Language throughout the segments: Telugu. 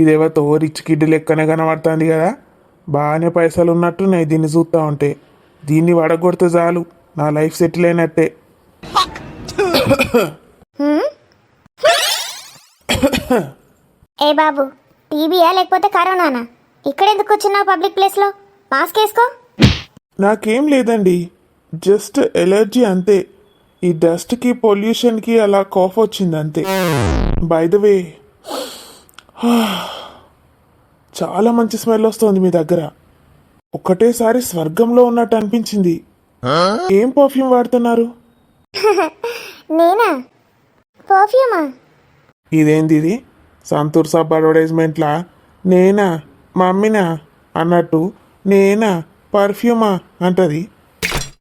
ఇదేవతో రిచ్ కిడ్ లెక్కనే కనబడుతుంది కదా? బాగానే పైసలు ఉన్నట్టున్నాయి దీన్ని చూస్తూ ఉంటే. దీన్ని వడగొడితే చాలు. నా లైఫ్ సెటిల్ అయినట్టే. ఏ బాబు టీబీయా లేకపోతే కరోనానా? ఇక్కడ ఎందుకు వచ్చినావు పబ్లిక్ ప్లేస్లో? మాస్క్ వేసుకో. నాకేం లేదండి. జస్ట్ ఎలర్జీ అంతే. ఈ డస్ట్కి పొల్యూషన్కి అలా కాఫ్ వచ్చింది అంతే బై ద వే. చాలా మంచి స్మెల్ వస్తుంది మీ దగ్గర. ఒకటేసారి స్వర్గంలో ఉన్నట్టు అనిపించింది. ఏం పర్ఫ్యూమ్ వాడుతున్నారు? నేనా? పర్ఫ్యూమా ఇదేంది ఇది? సంతూర్ సబ్ అడ్వర్టైజ్మెంట్లా? నేనా? మమ్మీనా? అన్నట్టు నేనా? పర్ఫ్యూమా అంటది.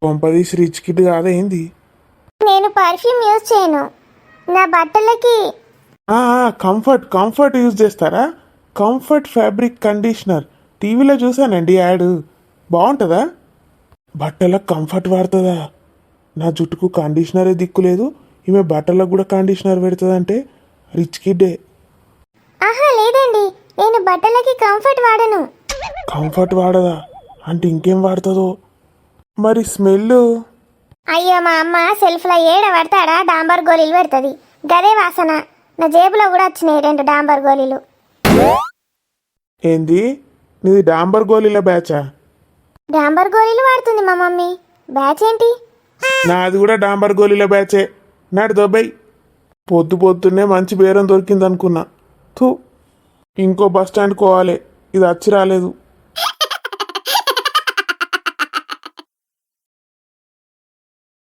కొంపదీసి రిచ్ కిడ్ కాదేంది నేను పర్ఫ్యూమ్ యూజ్ చేయను. నా బట్టలకి కంఫర్ట్ కంఫర్ట్ యూజ్ చేస్తారా? కంఫర్ట్ ఫ్యాబ్రిక్ కండిషనర్ టీవీలో చూసానండి యాడ్. బాగుంటుందా? బట్టలకు కంఫర్ట్ వాడుతుందా? నా జుట్టుకు కండిషనరే దిక్కులేదు ఈమె బట్టలకు కూడా కండిషనర్ పెడుతుందంటే రిచ్ కిడ్డే ఆహా లేదండి. నేను బట్టలకి కంఫర్ట్ వాడను. కంఫర్ట్ వాడదా? అంటే ఇంకేం వాడుతుందో? మరి స్మెల్ అయ్యో మా అమ్మ సెల్ఫ్లో ఏడ పడతాడా? డాంబర్ గోళీలు పెడుతుంది. గదే వాసన. నా జేబులో కూడా వచ్చినాయి రెండు డాంబర్ గోళీలు. ఏంది? నీది డాంబర్ గోళీల బ్యాచా? డాంబర్ గోళీలు వాడుతుంది మా మమ్మీ. బ్యాచ్ ఏంటి? నాది కూడా డాంబర్ గోళీల బ్యాచే. నాడు దొబ్బై పొద్దు పొద్దున్నే మంచి బేరం దొరికింది అనుకున్నా థూ ఇంకో బస్ స్టాండ్ కోవాలి. ఇది వచ్చి రాలేదు.